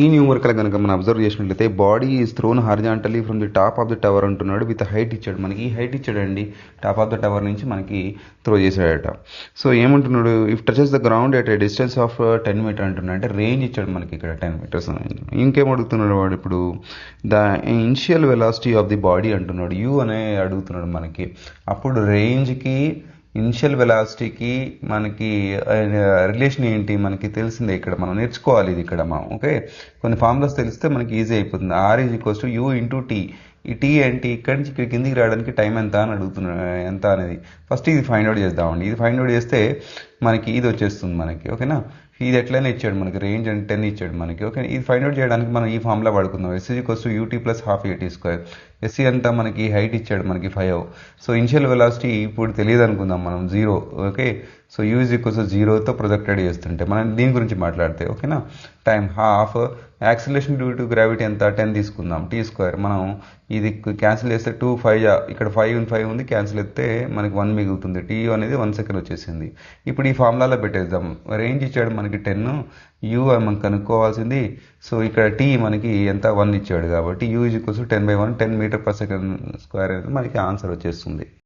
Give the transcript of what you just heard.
ఈ న్యూమరికల్ కనుక మనం అబ్జర్వ్ చేసినట్లయితే body is thrown horizontally from the top of the tower అంటున్నాడు విత్ హైట్ ఇచ్చాడు మనకి. ఈ హైట్ ఇచ్చాడండి టాప్ ఆఫ్ ద టవర్ నుంచి మనకి త్రో చేశాడట. సో ఏమంటున్నాడు? If touches the ground at a distance of ten meter అంటున్నాడు. అంటే రేంజ్ ఇచ్చాడు మనకి ఇక్కడ టెన్ మీటర్స్ ఇంకేం అడుగుతున్నాడు వాడు ఇప్పుడు? The initial velocity of the body అంటున్నాడు. యూ అనే అడుగుతున్నాడు మనకి. అప్పుడు రేంజ్కి ఇనిషియల్ వెలాసిటీకి మనకి రిలేషన్ ఏంటి మనకి తెలిసిందే ఇక్కడ. మనం నేర్చుకోవాలి ఇది ఇక్కడ మనం ఓకే? కొన్ని ఫార్ములాస్ తెలిస్తే మనకి ఈజీ అయిపోతుంది. R is equals to U into T ఈ టీ ఏంటి ఇక్కడి నుంచి ఇక్కడ కిందికి రావడానికి టైం ఎంత అని అడుగుతున్నాడు ఎంత అనేది. ఫస్ట్ ఇది ఫైండ్ అవుట్ చేద్దామండి. ఇది ఫైండ్ అవుట్ చేస్తే మనకి ఇది వచ్చేస్తుంది మనకి ఓకేనా? ఇది ఎట్లయినా ఇచ్చాడు మనకి రేంజ్ అండ్ టెన్ ఇచ్చాడు మనకి ఓకే? ఇది ఫైండ్ అవుట్ చేయడానికి మనం ఈ ఫామ్లో పడుకుందాం ఎస్సీ కోసం UT plus half AT square S అంతా మనకి హైట్ ఇచ్చాడు మనకి ఫైవ్ సో ఇనిషియల్ వెలాసిటీ ఇప్పుడు తెలియదు అనుకుందాం మనం zero okay? So U is equals జీరోతో projected చేస్తుంటే మనం దీని గురించి మాట్లాడితే ఓకేనా? Time half acceleration due to gravity ఎంత? టెన్ తీసుకుందాం. టీ స్క్వేర్ మనం ఇది క్యాన్సిల్ చేస్తే టూ ఫైవ్ ఇక్కడ ఫైవ్ ఫైవ్ ఉంది క్యాన్సిల్ అయితే మనకి వన్ మిగులుతుంది. టీ అనేది వన్ సెకండ్ వచ్చేసింది. ఇప్పుడు ఈ ఫార్ములాలో పెట్టేద్దాం. రేంజ్ ఇచ్చాడు మనకి టెన్ యూ మనం కనుక్కోవాల్సింది. సో ఇక్కడ టీ మనకి ఎంత? వన్ ఇచ్చాడు కాబట్టి U is equals ten by one ten meter per second square అనేది మనకి ఆన్సర్ వచ్చేస్తుంది.